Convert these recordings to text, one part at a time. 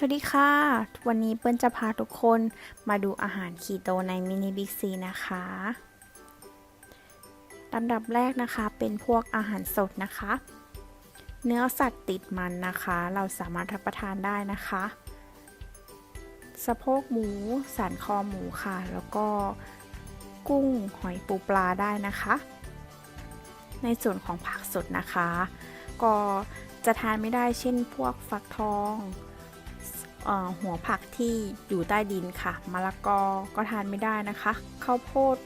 สวัสดีค่ะ วันนี้เปิ้ลจะพาทุกคนมาดูอาหารคีโตในมินิบิ๊กซีนะคะลำดับแรกนะคะเป็นพวกอาหารสดนะคะ เนื้อสัตว์ติดมันนะคะ เราสามารถรับประทานได้นะคะ สะโพกหมู สันคอหมูค่ะ แล้วก็กุ้งหอยปูปลาได้นะคะ ในส่วนของผักสดนะคะ ก็จะทานไม่ได้เช่นพวกฟักทอง หัวผักที่อยู่ใต้ดินค่ะมะละกอก็ทานไม่ได้นะคะข้าวโพด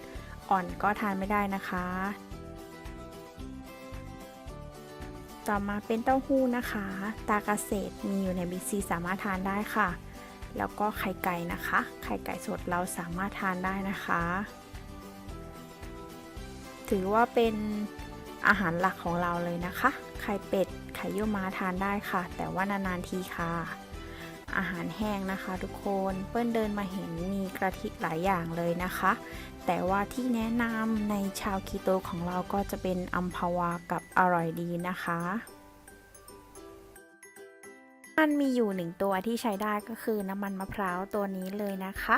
อ่อนก็ทานไม่ได้นะคะ ต่อมาเป็นเต้าหู้นะคะ ตากเกษตรมีอยู่ในบิ๊กซีสามารถทานได้ค่ะ แล้วก็ไข่ไก่นะคะ ไข่ไก่สดเราสามารถทานได้นะคะ ถือว่าเป็นอาหารหลักของเราเลยนะคะ ไข่เป็ด ไข่เยี่ยวม้าทานได้ค่ะ แต่ว่านานๆทีค่ะ อาหารแห้งนะคะ ทุกคนเปิ้ลเดินมาเห็นมีกระทิหลายอย่างเลยนะคะ แต่ว่าที่แนะนำในชาวคีโตของเราก็จะเป็นอัมพาวากับอร่อยดีนะคะมันมีอยู่หนึ่งตัวที่ใช้ได้ก็คือน้ำมันมะพร้าวตัวนี้เลยนะคะ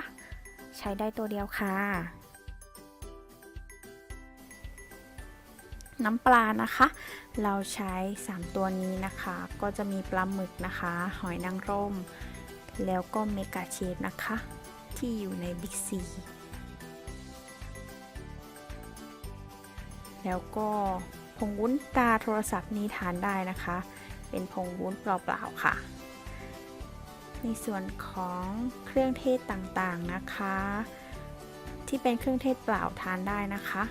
ใช้ได้ตัวเดียวค่ะ น้ำปลานะคะ เราใช้ 3 ตัวนี้นะคะ ก็จะมีปลาหมึกนะคะ หอยนางรม แล้วก็เมกาเชฟนะคะ ที่อยู่ในบิ๊กซีแล้วก็ผงวุ้นตาโทรศัพท์นี้ทานได้นะคะ เป็นผงวุ้นเปล่าๆค่ะ ในส่วนของเครื่องเทศต่างๆนะคะ ที่เป็นเครื่องเทศเปล่าทานได้นะคะ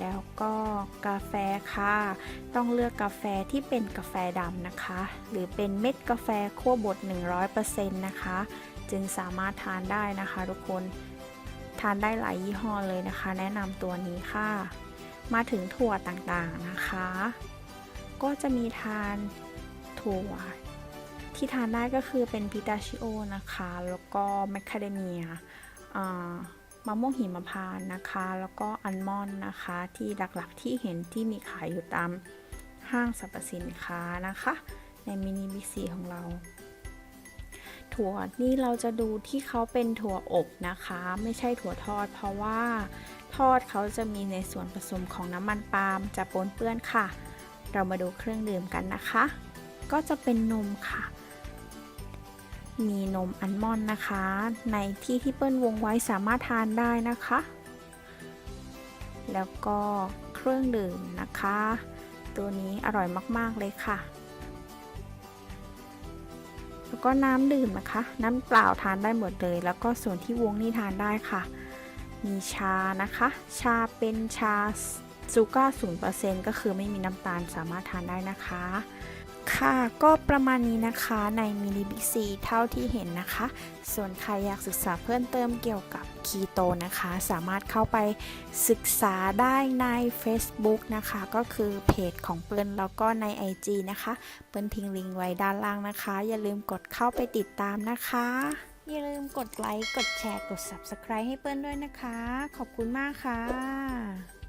แล้วก็กาแฟค่ะ ต้องเลือกกาแฟที่เป็นกาแฟดำนะคะ หรือเป็นเม็ดกาแฟคั่วบด 100%นะคะ จึงสามารถทานได้นะคะ ทุกคนทานได้หลายยี่ห้อเลยนะคะ แนะนำตัวนี้ค่ะ มาถึงถั่วต่างๆนะคะ ก็จะมีทานถั่ว ที่ทานได้ก็คือเป็นพิตาชิโอนะคะ แล้วก็แมคคาเดเมียอ่า มะม่วงหิมพานต์นะคะ แล้วก็อัลมอนด์นะคะ ที่หลักๆที่เห็นที่มีขายอยู่ตามห้างสรรพสินค้านะคะ ในมินิบิ๊กซีของเรา ถั่วนี่เราจะดูที่เขาเป็นถั่วอบนะคะ ไม่ใช่ถั่วทอด เพราะว่าทอดเขาจะมีในส่วนผสมของน้ำมันปาล์มจะปนเปื้อนค่ะ เรามาดูเครื่องดื่มกันนะคะ ก็จะเป็นนมค่ะ มีนมอัลมอนด์นะคะ ในที่ที่เปิ้ลวงไว้สามารถทานได้นะคะ แล้วก็เครื่องดื่มนะคะ ตัวนี้อร่อยมาก ๆ เลยค่ะ แล้วก็น้ำดื่มนะคะ น้ำเปล่าทานได้หมดเลย แล้วก็ส่วนที่วงนี่ทานได้ค่ะ มีชานะคะ ชาเป็นชาซูก้าศูนย์เปอร์เซ็นต์ก็คือไม่มีน้ำตาลสามารถทานได้นะคะ ค่ะก็ประมาณนี้นะคะในมินิบิ๊กซีเท่าที่เห็นนะคะ ส่วนใครอยากศึกษาเพิ่มเติมเกี่ยวกับคีโตนะคะ สามารถเข้าไปศึกษาได้ใน Facebook นะคะ ก็คือเพจของเปิ้ลแล้วก็ใน IG นะคะ เปิ้ลทิ้งลิงก์ไว้ด้านล่างนะคะ อย่าลืมกดเข้าไปติดตามนะคะ อย่าลืมกดไลค์กดแชร์กด Subscribe ให้เปิ้ลด้วยนะคะ ขอบคุณมากค่ะ